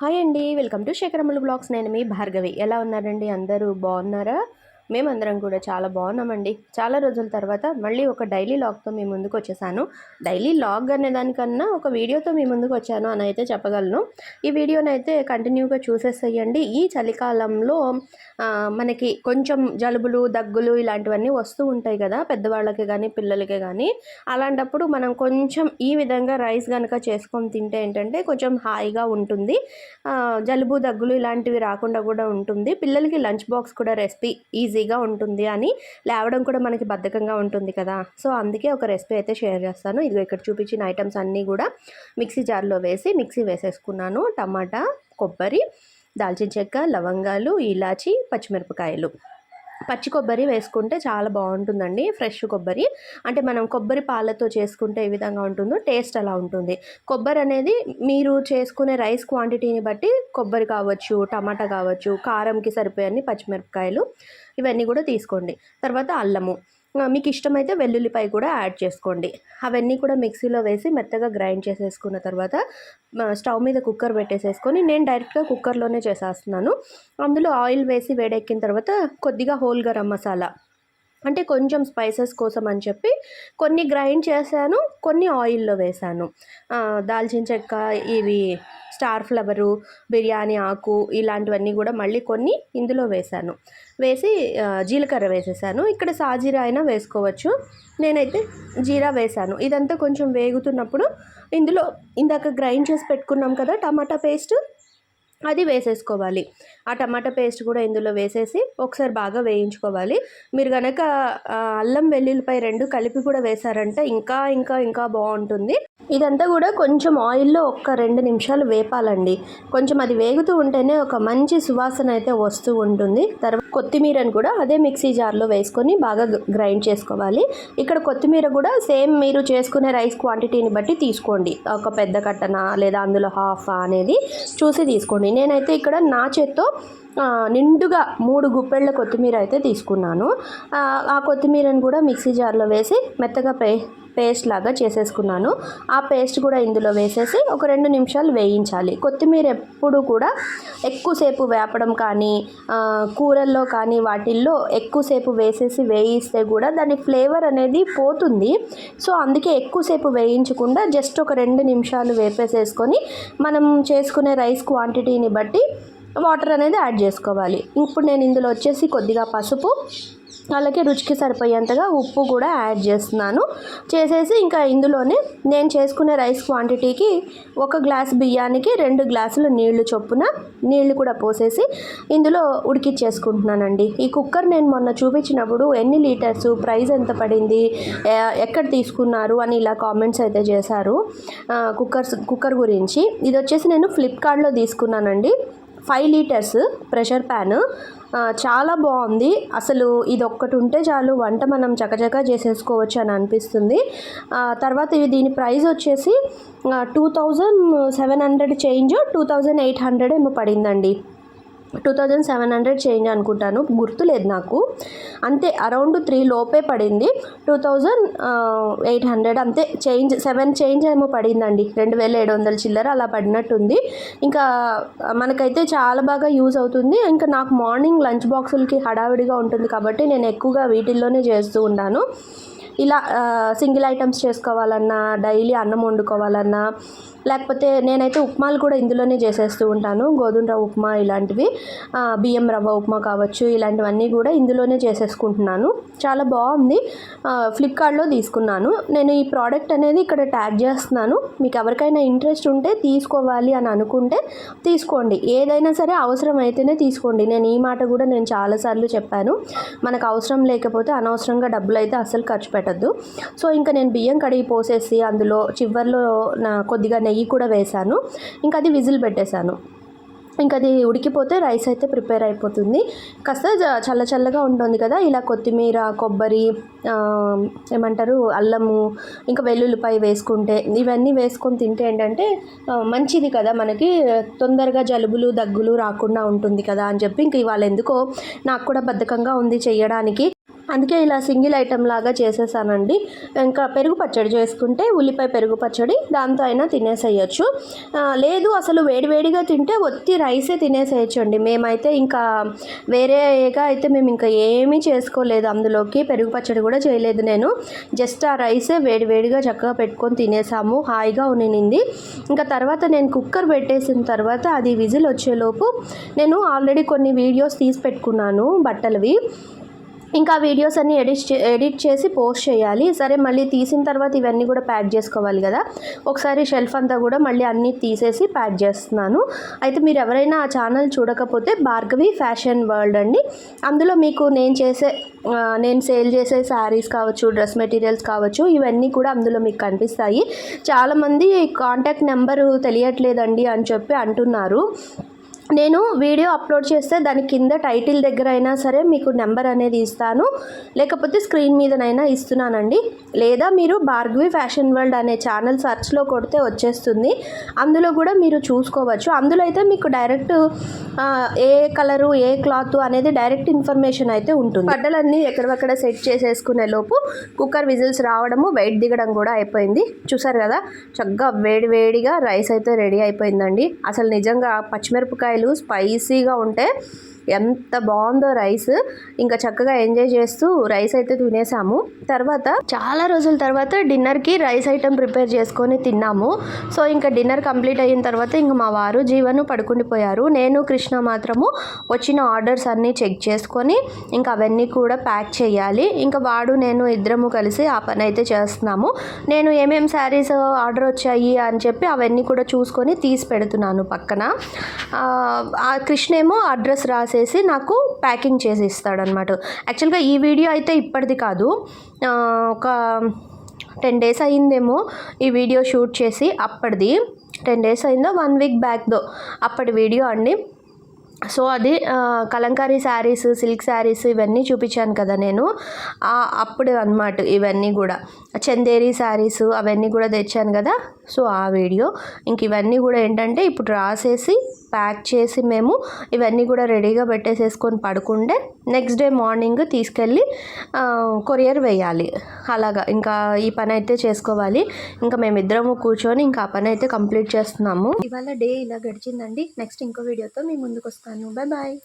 Hi అండి. Welcome to శేఖరములు blogs. నేను మీ భార్గవి. ఎలా ఉన్నారండి? అందరూ బాగున్నారా? మేమందరం కూడా చాలా బాగున్నామండి. చాలా రోజుల తర్వాత మళ్ళీ ఒక డైలీ లాగ్తో మీ ముందుకు వచ్చేసాను. డైలీ లాగ్ అనే దానికన్నా ఒక వీడియోతో మీ ముందుకు వచ్చాను అని అయితే చెప్పగలను. ఈ వీడియోని అయితే కంటిన్యూగా చూసేసేయండి. ఈ చలికాలంలో మనకి కొంచెం జలుబులు దగ్గులు ఇలాంటివన్నీ వస్తూ ఉంటాయి కదా పెద్దవాళ్ళకి కానీ పిల్లలకి కానీ అలాంటప్పుడు మనం కొంచెం ఈ విధంగా రైస్ కనుక చేసుకొని తింటే ఏంటంటే కొంచెం హాయిగా ఉంటుంది. జలుబు దగ్గులు ఇలాంటివి రాకుండా కూడా ఉంటుంది. పిల్లలకి లంచ్ బాక్స్ కూడా రెసిపీ ఈజీ ఈజీగా ఉంటుంది అని లేవడం కూడా మనకి బద్ధకంగా ఉంటుంది కదా. సో అందుకే ఒక రెసిపీ అయితే షేర్ చేస్తాను. ఇదిగో ఇక్కడ చూపించిన ఐటమ్స్ అన్నీ కూడా మిక్సీ జార్లో వేసి మిక్సీ వేసేసుకున్నాను. టమాటా కొబ్బరి దాల్చిన చెక్క లవంగాలు ఇలాచి పచ్చిమిరపకాయలు. పచ్చి కొబ్బరి వేసుకుంటే చాలా బాగుంటుందండి ఫ్రెష్ కొబ్బరి. అంటే మనం కొబ్బరి పాలతో చేసుకుంటే ఏ విధంగా ఉంటుందో టేస్ట్ అలా ఉంటుంది. కొబ్బరి అనేది మీరు చేసుకునే రైస్ క్వాంటిటీని బట్టి కొబ్బరి కావచ్చు టమాటా కావచ్చు కారంకి సరిపోయే పచ్చిమిరపకాయలు ఇవన్నీ కూడా తీసుకోండి. తర్వాత అల్లము. మీకు ఇష్టమైతే వెల్లుల్లిపాయ కూడా యాడ్ చేసుకోండి. అవన్నీ కూడా మిక్సీలో వేసి మెత్తగా గ్రైండ్ చేసేసుకున్న తర్వాత స్టవ్ మీద కుక్కర్ పెట్టేసేసుకొని నేను డైరెక్ట్గా కుక్కర్లోనే చేసేస్తున్నాను. అందులో ఆయిల్ వేసి వేడెక్కిన తర్వాత కొద్దిగా హోల్ గరం మసాలా అంటే కొంచెం స్పైసెస్ కోసం అని చెప్పి కొన్ని గ్రైండ్ చేశాను కొన్ని ఆయిల్లో వేశాను. దాల్చిన చెక్క ఇవి స్టార్ ఫ్లవరు బిర్యానీ ఆకు ఇలాంటివన్నీ కూడా మళ్ళీ కొన్ని ఇందులో వేశాను. వేసి జీలకర్ర వేసేసాను. ఇక్కడ సాజీరా అయినా వేసుకోవచ్చు. నేనైతే జీరా వేశాను. ఇదంతా కొంచెం వేగుతున్నప్పుడు ఇందులో ఇందాక గ్రైండ్ చేసి పెట్టుకున్నాం కదా టమాటా పేస్ట్? అది వేసేసుకోవాలి. ఆ టమాటా పేస్ట్ కూడా ఇందులో వేసేసి ఒకసారి బాగా వేయించుకోవాలి. మీరు కనుక అల్లం వెల్లుల్లిపాయ రెండు కలిపి కూడా వేశారంటే ఇంకా ఇంకా ఇంకా బాగుంటుంది. ఇదంతా కూడా కొంచెం ఆయిల్లో ఒక్క రెండు నిమిషాలు వేపాలండి. కొంచెం అది వేగుతూ ఉంటేనే ఒక మంచి సువాసన అయితే వస్తూ ఉంటుంది. తర్వాత కొత్తిమీరని కూడా అదే మిక్సీ జార్లో వేసుకొని బాగా గ్రైండ్ చేసుకోవాలి. ఇక్కడ కొత్తిమీర కూడా సేమ్ మీరు చేసుకునే రైస్ క్వాంటిటీని బట్టి తీసుకోండి. ఒక పెద్ద కట్టన లేదా అందులో హాఫ్ అనేది చూసి తీసుకోండి. నేనైతే ఇక్కడ నా చేత్తో నిండుగా మూడు గుప్పెళ్ళ కొత్తిమీర అయితే తీసుకున్నాను. ఆ, కొత్తిమీరను కొత్తిమీరని కూడా మిక్సీ జార్లో వేసి మెత్తగా పే పేస్ట్ లాగా చేసేసుకున్నాను. ఆ పేస్ట్ కూడా ఇందులో వేసేసి ఒక రెండు నిమిషాలు వేయించాలి. కొత్తిమీర ఎప్పుడు కూడా ఎక్కువసేపు వేపడం కానీ కూరల్లో కానీ వాటిల్లో ఎక్కువసేపు వేసేసి వేయిస్తే కూడా దాని ఫ్లేవర్ అనేది పోతుంది. సో అందుకే ఎక్కువసేపు వేయించకుండా జస్ట్ ఒక రెండు నిమిషాలు వేపేసేసుకొని మనం చేసుకునే రైస్ క్వాంటిటీని బట్టి వాటర్ అనేది యాడ్ చేసుకోవాలి. ఇప్పుడు నేను ఇందులో వచ్చేసి కొద్దిగా పసుపు అలాగే రుచికి సరిపోయేంతగా ఉప్పు కూడా యాడ్ చేస్తున్నాను. చేసేసి ఇంకా ఇందులోనే నేను చేసుకునే రైస్ క్వాంటిటీకి ఒక గ్లాస్ బియ్యానికి రెండు గ్లాసులు నీళ్ళు చొప్పున నీళ్ళు కూడా పోసేసి ఇందులో ఉడికిచ్చేసుకుంటున్నానండి. ఈ కుక్కర్ నేను మొన్న చూపించినప్పుడు ఎన్ని లీటర్స్ ప్రైస్ ఎంత పడింది ఎక్కడ తీసుకున్నారు అని ఇలా కామెంట్స్ అయితే చేశారు కుక్కర్స్ కుక్కర్ గురించి. ఇది వచ్చేసి నేను ఫ్లిప్కార్ట్లో తీసుకున్నానండి. Five litres pressure pan. చాలా బాగుంది. అసలు ఇది ఒక్కటి ఉంటే చాలు వంట మనం చకచకా చేసేసుకోవచ్చు అని అనిపిస్తుంది. తర్వాత ఇవి దీని ప్రైస్ వచ్చేసి two thousand seven hundred change two thousand eight hundred ఏమో పడిందండి. Two thousand seven hundred change అనుకుంటాను. గుర్తులేదు నాకు. అంతే అరౌండ్ త్రీ లోపే పడింది. టూ థౌజండ్ ఎయిట్ హండ్రెడ్ అంతే చేంజ్ సెవెన్ చేంజ్ ఏమో పడిందండి. రెండు వేల ఏడు వందల చిల్లర అలా పడినట్టుంది. ఇంకా మనకైతే చాలా బాగా యూజ్ అవుతుంది. ఇంకా నాకు మార్నింగ్ లంచ్ బాక్సులకి హడావిడిగా ఉంటుంది కాబట్టి నేను ఎక్కువగా వీటిల్లోనే చేస్తూ ఉంటాను ఇలా సింగిల్ ఐటమ్స్ చేసుకోవాలన్నా డైలీ అన్నం వండుకోవాలన్నా లేకపోతే నేనైతే ఉప్మాలు కూడా ఇందులోనే చేసేస్తూ ఉంటాను. గోధుమ రవ్వ ఉప్మా ఇలాంటివి బియ్యం రవ్వ ఉప్మా కావచ్చు ఇలాంటివన్నీ కూడా ఇందులోనే చేసేసుకుంటున్నాను. చాలా బాగుంది. ఫ్లిప్కార్ట్లో తీసుకున్నాను. నేను ఈ ప్రోడక్ట్ అనేది ఇక్కడ ట్యాగ్ చేస్తున్నాను. మీకు ఎవరికైనా ఇంట్రెస్ట్ ఉంటే తీసుకోవాలి అని అనుకుంటే తీసుకోండి. ఏదైనా సరే అవసరం అయితేనే తీసుకోండి. నేను ఈ మాట కూడా నేను చాలాసార్లు చెప్పాను. మనకు అవసరం లేకపోతే అనవసరంగా డబ్బులు అయితే అసలు ఖర్చు పెట్టద్దు. సో ఇంకా నేను బియ్యం కడిగి పోసేసి అందులో చివర్లో నా కొద్దిగా నెయ్యి కూడా వేశాను. ఇంకా అది విజిల్ పెట్టేశాను. ఇంకా అది ఉడికిపోతే రైస్ అయితే ప్రిపేర్ అయిపోతుంది. కాస్త చల్ల చల్లగా ఉంటుంది కదా ఇలా కొత్తిమీర కొబ్బరి ఏమంటారు అల్లము ఇంకా వెల్లుల్లిపాయ వేసుకుంటే ఇవన్నీ వేసుకొని తింటే ఏంటంటే మంచిది కదా మనకి. తొందరగా జలుబులు దగ్గులు రాకుండా ఉంటుంది కదా అని చెప్పి ఇంక ఇవాళ ఎందుకో నాకు కూడా బద్ధకంగా ఉంది చేయడానికి అందుకే ఇలా సింగిల్ ఐటెం లాగా చేసేసానండి. ఇంకా పెరుగు పచ్చడి చేసుకుంటే ఉల్లిపాయ పెరుగు పచ్చడి దాంతో అయినా తినేసేయచ్చు. లేదు అసలు వేడివేడిగా తింటే ఒత్తి రైసే తినేసేయచ్చు అండి మేమైతే ఇంకా వేరేగా అయితే మేము ఇంకా ఏమీ చేసుకోలేదు అందులోకి. పెరుగు పచ్చడి కూడా చేయలేదు నేను. జస్ట్ ఆ రైసే వేడివేడిగా చక్కగా పెట్టుకొని తినేసాము. హాయిగా ఉనింది ఇంకా తర్వాత నేను కుక్కర్ పెట్టేసిన తర్వాత అది విజిల్ వచ్చేలోపు నేను ఆల్రెడీ కొన్ని వీడియోస్ తీసి పెట్టుకున్నాను బట్టలవి. ఇంకా వీడియోస్ అన్ని ఎడిట్ చే ఎడిట్ చేసి పోస్ట్ చేయాలి. సరే మళ్ళీ తీసిన తర్వాత ఇవన్నీ కూడా ప్యాక్ చేసుకోవాలి కదా. ఒకసారి షెల్ఫ్ అంతా కూడా మళ్ళీ అన్నీ తీసేసి ప్యాక్ చేస్తున్నాను. అయితే మీరు ఎవరైనా ఆ ఛానల్ చూడకపోతే భార్గవి ఫ్యాషన్ వరల్డ్ అండి. అందులో మీకు నేను చేసే నేను సేల్ చేసే శారీస్ కావచ్చు డ్రెస్ మెటీరియల్స్ కావచ్చు ఇవన్నీ కూడా అందులో మీకు కనిపిస్తాయి. చాలామంది కాంటాక్ట్ నెంబరు తెలియట్లేదండి అని చెప్పి అంటున్నారు. నేను వీడియో అప్లోడ్ చేస్తే దాని కింద టైటిల్ దగ్గర అయినా సరే మీకు నెంబర్ అనేది ఇస్తాను. లేకపోతే స్క్రీన్ మీదనైనా ఇస్తున్నానండి. లేదా మీరు భార్గవి ఫ్యాషన్ వరల్డ్ అనే ఛానల్ సర్చ్లో కొడితే వచ్చేస్తుంది. అందులో కూడా మీరు చూసుకోవచ్చు. అందులో అయితే మీకు డైరెక్ట్ ఏ కలరు ఏ క్లాత్ అనేది డైరెక్ట్ ఇన్ఫర్మేషన్ అయితే ఉంటుంది. బట్టలన్నీ ఎక్కడక్కడ సెట్ చేసేసుకునే లోపు కుక్కర్ విజిల్స్ రావడము వెయిట్ దిగడం కూడా అయిపోయింది. చూసారు కదా చక్కగా వేడి వేడిగా రైస్ అయితే రెడీ అయిపోయిందండి. అసలు నిజంగా పచ్చిమిరపకాయలు స్పైసీగా ఉంటే ఎంత బాగుందో రైస్. ఇంకా చక్కగా ఎంజాయ్ చేస్తూ రైస్ అయితే తినేసాము. తర్వాత చాలా రోజుల తర్వాత డిన్నర్కి రైస్ ఐటెం ప్రిపేర్ చేసుకొని తిన్నాము. సో ఇంకా డిన్నర్ కంప్లీట్ అయిన తర్వాత ఇంకా మా వారు జీవను పడుకుండిపోయారు నేను కృష్ణ మాత్రము వచ్చిన ఆర్డర్స్ అన్నీ చెక్ చేసుకొని ఇంకా అవన్నీ కూడా ప్యాక్ చేయాలి. ఇంకా వాడు నేను ఇద్దరము కలిసి ఆ పని అయితే చేస్తున్నాము. నేను ఏమేం శారీస్ ఆర్డర్ వచ్చాయి అని చెప్పి అవన్నీ కూడా చూసుకొని తీసి పెడుతున్నాను పక్కన. ఆ, కృష్ణ ఏమో అడ్రస్ రాసేసి నాకు ప్యాకింగ్ చేసి ఇస్తాడనమాట యాక్చువల్గా ఈ వీడియో అయితే ఇప్పటిది కాదు. ఒక టెన్ డేస్ అయ్యిందేమో ఈ వీడియో షూట్ చేసి అప్పటిది. టెన్ డేస్ అయిందో? వన్ వీక్ బ్యాక్దో అప్పటి వీడియో అండి. సో అది కలంకారీ శారీస్ సిల్క్ శారీస్ ఇవన్నీ చూపించాను కదా నేను. అప్పుడు అనమాట ఇవన్నీ కూడా. చందేరి శారీస్ అవన్నీ కూడా తెచ్చాను కదా. సో ఆ వీడియో. ఇంక ఇవన్నీ కూడా ఏంటంటే ఇప్పుడు రాసేసి ప్యాక్ చేసి మేము ఇవన్నీ కూడా రెడీగా పెట్టేసేసుకొని పడుకుంటే నెక్స్ట్ డే మార్నింగ్ తీసుకెళ్ళి కొరియర్ వేయాలి. అలాగా. ఇంకా ఈ పని అయితే చేసుకోవాలి. ఇంకా మేమిద్దరము కూర్చొని ఇంకా ఆ పని అయితే కంప్లీట్ చేస్తున్నాము. ఇవాళ డే ఇలా గడిచిందండి. నెక్స్ట్ ఇంకో వీడియోతో మీ ముందుకు వస్తాను Ano, bye-bye!